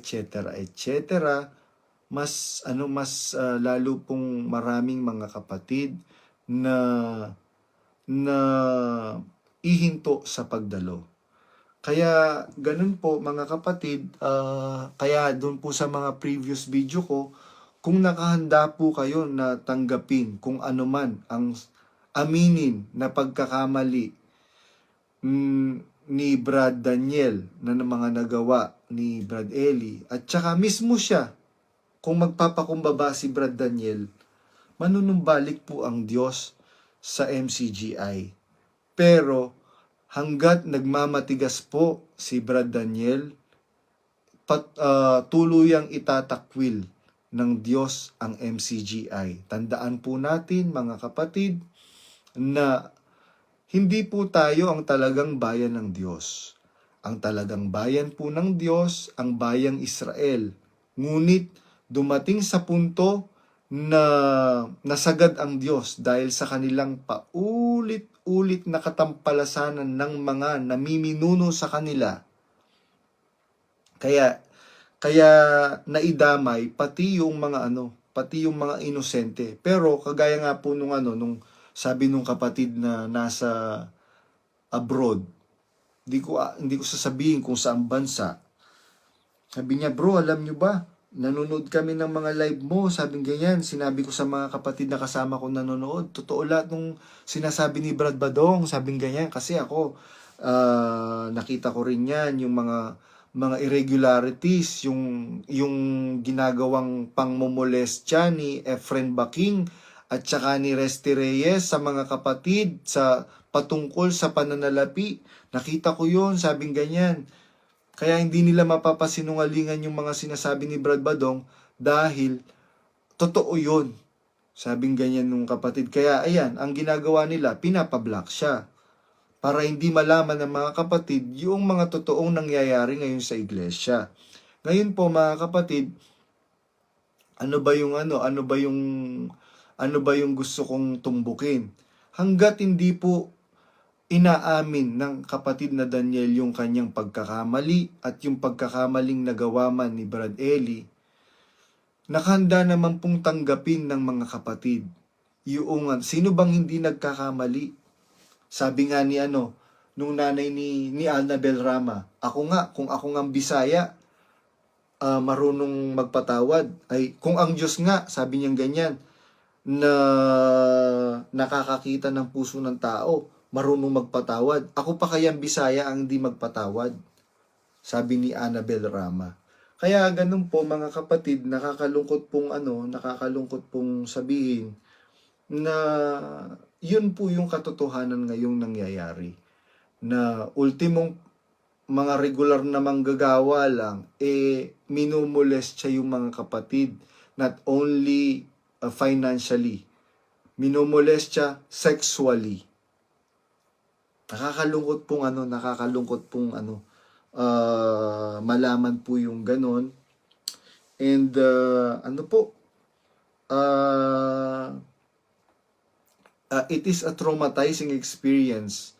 etc. etc. Mas ano mas ah, lalo pong maraming mga kapatid na na ihinto sa pagdalo. Kaya ganun po mga kapatid, ah, kaya doon po sa mga previous video ko, kung nakahanda po kayo na tanggapin kung ano man ang aminin na pagkakamali mm, ni Brad Daniel na mga nagawa ni Brad Eli. At saka mismo siya kung magpapakumbaba si Brad Daniel manunumbalik po ang Diyos sa MCGI pero hanggat nagmamatigas po si Brad Daniel pat, ah, tuluyang itatakwil ng Diyos ang MCGI tandaan po natin mga kapatid na hindi po tayo ang talagang bayan ng Diyos. Ang talagang bayan po ng Diyos, ang bayang Israel. Ngunit dumating sa punto na nasagad ang Diyos dahil sa kanilang paulit-ulit na katampalasanan ng mga namiminuno sa kanila. Kaya kaya naidamay pati yung mga ano, pati yung mga inosente. Pero kagaya nga po nung ano nung sabi nung kapatid na nasa abroad, hindi ko ah, hindi ko sasabihin kung saan bansa. Sabi niya, "Bro, alam niyo ba? Nanonood kami ng mga live mo." Sabi ganyan, sinabi ko sa mga kapatid na kasama ko nanonood. Totoo lahat nung sinasabi ni Brad Badong, sabi ganyan kasi ako ah, nakita ko rin 'yan yung mga mga irregularities, yung yung ginagawang pangmomolestya ni Efren Baking at saka ni Resty Reyes sa mga kapatid sa patungkol sa pananalapi. Nakita ko yun, sabing ganyan. Kaya hindi nila mapapasinungalingan yung mga sinasabi ni Brad Badong dahil totoo yun. Sabing ganyan nung kapatid. Kaya ayan, ang ginagawa nila, pinapablock siya. Para hindi malaman ng mga kapatid yung mga totoong nangyayari ngayon sa iglesia. Ngayon po mga kapatid, ano ba yung ano, ano ba yung ano ba yung gusto kong tumbukin. Hanggat hindi po inaamin ng kapatid na Daniel yung kanyang pagkakamali at yung pagkakamaling nagawa man ni Brad Eli, nakahanda naman pong tanggapin ng mga kapatid. Yung sino bang hindi nagkakamali? Sabi nga ni ano, nung nanay ni, ni Annabel Rama, ako nga, kung ako nga Bisaya, ah, marunong magpatawad. Ay, kung ang Diyos nga, sabi niya ganyan, na nakakakita ng puso ng tao, marunong magpatawad. Ako pa kayang Bisaya ang di magpatawad. Sabi ni Annabel Rama. Kaya ganun po mga kapatid, nakakalungkot pong ano, nakakalungkot pong sabihin na yun po yung katotohanan ngayong nangyayari. Na ultimong mga regular na manggagawa lang, eh, minumolest siya yung mga kapatid. Not only uh, financially, minumolest siya sexually. Nakakalungkot pong ano, nakakalungkot pong ano, uh, malaman po yung ganon. And uh, ano po, uh, uh, it is a traumatizing experience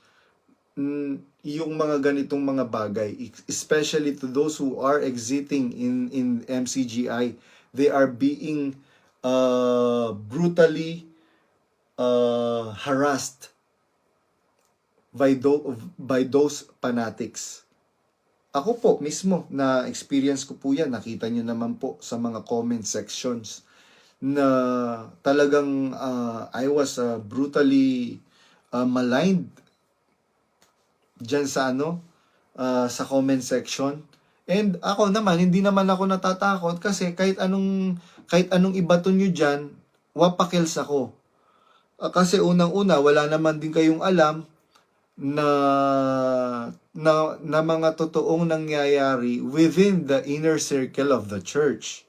mm, yung mga ganitong mga bagay especially to those who are exiting in in MCGI they are being uh, brutally uh, harassed by those by those fanatics. Ako po mismo na experience ko po yan. Nakita nyo naman po sa mga comment sections na talagang uh, I was uh, brutally uh, maligned dyan sa ano uh, sa comment section and ako naman hindi naman ako natatakot kasi kahit anong kahit anong ibato nyo dyan wapakils ako Uh, kasi unang-una wala naman din kayong alam na na, na mga totoong nangyayari within the inner circle of the church.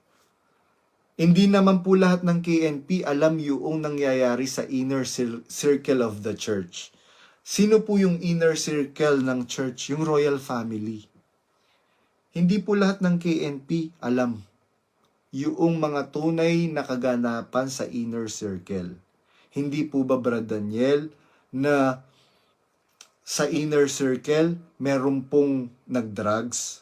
Hindi naman po lahat ng KNP alam yung nangyayari sa inner cir- circle of the church. Sino po yung inner circle ng church? Yung royal family. Hindi po lahat ng KNP alam yung mga tunay na kaganapan sa inner circle. Hindi po ba Brad Daniel na sa inner circle meron pong nagdrugs?